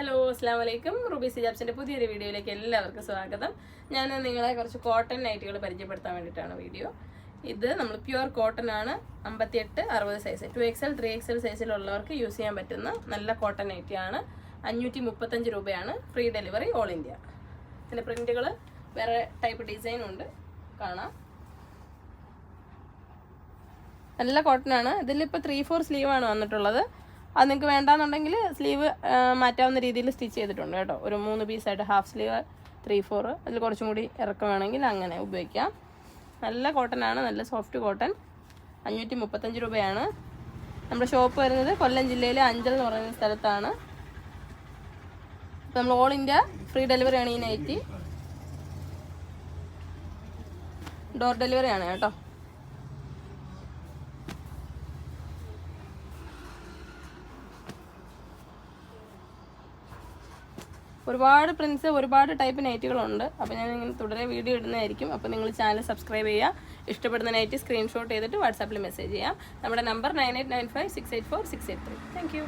Hello അസ്സാം വലൈക്കും Ruby സിജാബ്സിന്റെ പുതിയൊരു വീഡിയോയിലേക്ക് എല്ലാവർക്കും സ്വാഗതം. ഞാൻ നിങ്ങളെ കുറച്ച് കോട്ടൺ നൈറ്റുകൾ പരിചയപ്പെടുത്താൻ വേണ്ടിയിട്ടാണ് വീഡിയോ. ഇത് നമ്മൾ പ്യുവർ കോട്ടൺ ആണ്. അമ്പത്തിയെട്ട് അറുപത് size two XL three XL സൈസിലുള്ളവർക്ക് use ചെയ്യാൻ പറ്റുന്ന നല്ല കോട്ടൺ നൈറ്റിയാണ് അഞ്ഞൂറ്റി മുപ്പത്തഞ്ച് രൂപയാണ് ഫ്രീ ഡെലിവറി ഓൾ ഇന്ത്യ ഇതിന്റെ പ്രിന്റുകൾ വേറെ ടൈപ്പ് ഡിസൈൻ ഉണ്ട്. കാണാം. നല്ല കോട്ടൺ ആണ്. ഇതിലിപ്പോൾ ത്രീ ഫോർ സ്ലീവാണ് വന്നിട്ടുള്ളത്. അത് നിങ്ങൾക്ക് വേണ്ടാന്നുണ്ടെങ്കിൽ സ്ലീവ് മാറ്റാവുന്ന രീതിയിൽ സ്റ്റിച്ച് ചെയ്തിട്ടുണ്ട് കേട്ടോ. ഒരു മൂന്ന് പീസായിട്ട് ഹാഫ് സ്ലീവ് ത്രീ ഫോർ. അതിൽ കുറച്ചും കൂടി ഇറക്കം വേണമെങ്കിൽ അങ്ങനെ ഉപയോഗിക്കാം. നല്ല കോട്ടൺ ആണ് നല്ല സോഫ്റ്റ് കോട്ടൺ അഞ്ഞൂറ്റി മുപ്പത്തഞ്ച് രൂപയാണ്. നമ്മുടെ ഷോപ്പ് വരുന്നത് കൊല്ലം ജില്ലയിലെ അഞ്ചൽ എന്ന് പറയുന്ന സ്ഥലത്താണ്. നമ്മൾ ഓൾ ഇന്ത്യ ഫ്രീ ഡെലിവറി ആണ് ഈ നൈറ്റി ഡോർ ഡെലിവറി ആണ് കേട്ടോ. ഒരുപാട് പ്രിൻസ് ഒരുപാട് ടൈപ്പ് നൈറ്റുകളുണ്ട് അപ്പോൾ ഞാൻ ഇങ്ങനെ തുടരെ വീഡിയോ ഇടുന്നതായിരിക്കും. അപ്പോൾ നിങ്ങൾ ചാനൽ സബ്സ്ക്രൈബ് ചെയ്യുക. ഇഷ്ടപ്പെടുന്ന നൈറ്റ് സ്ക്രീൻഷോട്ട് ചെയ്തിട്ട് വാട്സാപ്പിൽ മെസ്സേജ് ചെയ്യാം. നമ്മുടെ number nine eight nine five six eight four six eight three thank you